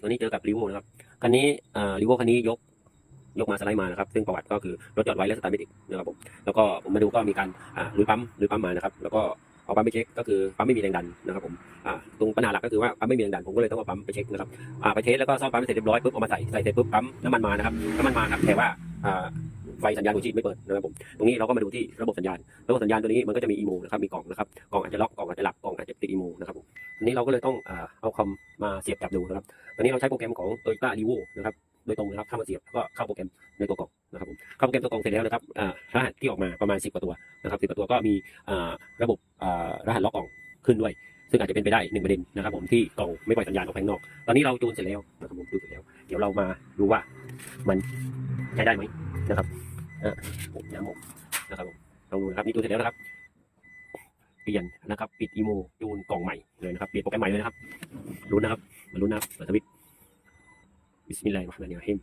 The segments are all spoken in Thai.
ตัวนี้เจอกับรีโวนะครับ คันนี้รีโวคันนี้ยกยกมาสไลด์มานะครับ ซึ่งประวัติก็คือรถจอดไว้แล้วสตาร์ทไม่ติดนะครับผม แล้วก็ผมมาดูก็มีการอ่าลุยปั๊มลุยปั๊มมานะครับ แล้วก็เอาปั๊มไปเช็คก็คือปั๊มไม่มีแรงดันนะครับผมตรงปัญหาหลักก็คือว่าปั๊มไม่มีแรงดันผมก็เลยต้องเอาปั๊มไปเช็คนะครับไปเทสแล้วก็ซ่อมปั๊มเสร็จเรียบร้อยปุ๊บเอามาใส่ใส่เสร็จปุ๊บปั๊มน้ำมันมานะครับน้ำมันมาครับแต่ว่า ไฟสัญญาณหัวฉีดไม่เปิดนะครับผมตรงนี้เราก็มาดูที่ระบบสัญญาณ ระบบสัญญาณตัวนี้มันก็จะมีอีโมนะครับมีกล่องนะครับกล่องอาจจะล็อกกล่องอาจจะหลับกล่องอาจจะติดอีโมนะครับผมอันนี้เราก็เลยต้องเอาคอมมาเสียบจับดูนะครับตอนนี้เราใช้โปรแกรมของ Toyota r e v o นะครับโดยตรงนะครับเข้ามาเสียบแล้วก็เข้าโปรแกรมในตัวกล่องนะครับผมเข้าโปรแกรมตัวกล่องเสร็จแล้วนะครับรหัสที่ออกมาประมาณ 10กว่าตัวนะครับ10กว่าตัวก็มีระบบรหัสล็อกกล่องขึ้นด้วยซึ่งอาจจะเป็นไปได้หนึ่งประเด็นนะครับผมที่กล่องไม่ปล่อยสัญญาณออกไปข้างนอก ตอนนี้เราจูนเสร็จแล้วนะครับผมจูนเสร็จแล้ว เดี๋ยวเรามาดูว่ามันใช้ได้ไหมนะครับ อ่าผมย้ำผมนะครับผมลองดูนะครับนี่จูนเสร็จแล้วนะครับ เปลี่ยนนะครับ ปิดอีโมจูนกล่องใหม่เลยนะครับเปลี่ยนโปรแกรมใหม่เลยนะครับรุ้นนะครับมาลุ้นนะครับเปิดสวิตช์บิสมิลลาฮิรเราะห์มานิรเราะฮีม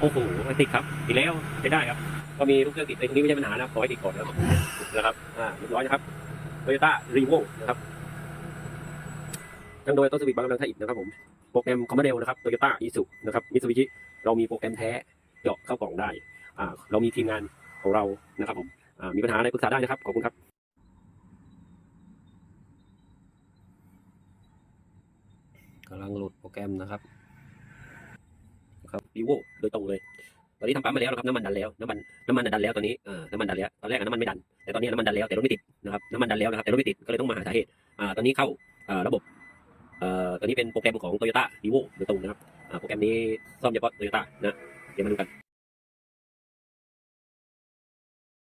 โอ้โหไม่ติดครับติดแล้วใช้ได้ครับ ก็มีลูกเครื่องติดในตรงนี้ไม่ใช่ปัญหานะครับขอให้ติดก่อนนะครับนะครับอ่าเรียบร้อยนะครับโตโยต้ารีโวนะครับทั้งโดยต้นสวิตช์บางกำลังไทยอิฐนะครับผมโปรแกรมคอมมานเดลนะครับโตโยต้าอีสุนะครับมิตซูบิชิเรามีโปรแกรมแท้เจาะเข้ากล่องได้ เรามีทีมงานของเรานะครับผมอ่ามีปัญหาอะไรปรึกษาได้นะครับ ขอบคุณครับกำลังโหลดโปรแกรมนะครับนะครับวีโวโดยตรงเลย ตอนนี้ทำปั๊มมาแล้วนะครับน้ำมันดันแล้วน้ำมันน้ำมันดันแล้วตอนนี้เอ่อน้ำมันดันแล้วตอนแรกอะน้ำมันไม่ดันแต่ตอนนี้น้ำมันดันแล้วแต่รถไม่ติดนะครับน้ำมันดันแล้วนะครับแต่รถไม่ติดก็เลยต้องมาหาสาเหตุอ่าตอนนี้เข้าอ่าระบบเอ่อตอนนี้เป็นโปรแกรมของ Toyota v i v o โดยตรงนะครับอ่าโปรแกรมนี้ซ่อมเฉพาะ Toyota นะเดี๋ยวมาดูกัน